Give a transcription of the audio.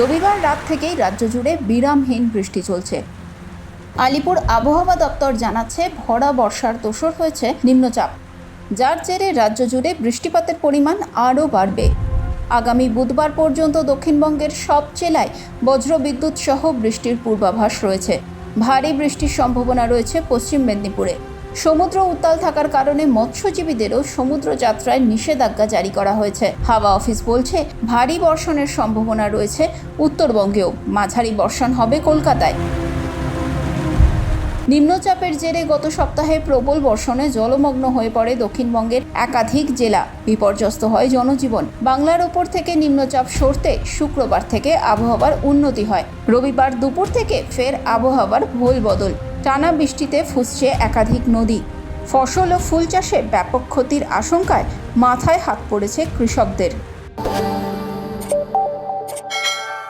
রবিবার রাত থেকেই রাজ্য জুড়ে বিরামহীন বৃষ্টি চলছে। আলিপুর আবহাওয়া দপ্তর জানাচ্ছে, ভরা বর্ষার দোসর হয়েছে নিম্নচাপ। যার জেরে রাজ্য জুড়ে বৃষ্টিপাতের পরিমাণ আরও বাড়বে। আগামী বুধবার পর্যন্ত দক্ষিণবঙ্গের সব জেলায় বজ্রবিদ্যুৎ সহ বৃষ্টির পূর্বাভাস রয়েছে। ভারী বৃষ্টির সম্ভাবনা রয়েছে পশ্চিম মেদিনীপুরে। সমুদ্র উত্তাল থাকার কারণে মৎস্যজীবীদেরও সমুদ্র যাত্রায় নিষেধাজ্ঞা জারি করা হয়েছে। হাওয়া অফিস বলছে, ভারী বর্ষণের সম্ভাবনা রয়েছে উত্তরবঙ্গেও। মাঝারি বর্ষণ হবে কলকাতায়। নিম্নচাপের জেরে গত সপ্তাহে প্রবল বর্ষণে জলমগ্ন হয়ে পড়ে দক্ষিণবঙ্গের একাধিক জেলা। বিপর্যস্ত হয় জনজীবন। বাংলার ওপর থেকে নিম্নচাপ সরতে শুক্রবার থেকে আবহাওয়ার উন্নতি হয়। রবিবার দুপুর থেকে ফের আবহাওয়ার ভোল বদল টানা বৃষ্টিতে ফুসছে একাধিক নদী। ফসল ও ফুল চাষে ব্যাপক ক্ষতির আশঙ্কায় মাথায় হাত পড়েছে কৃষকদের।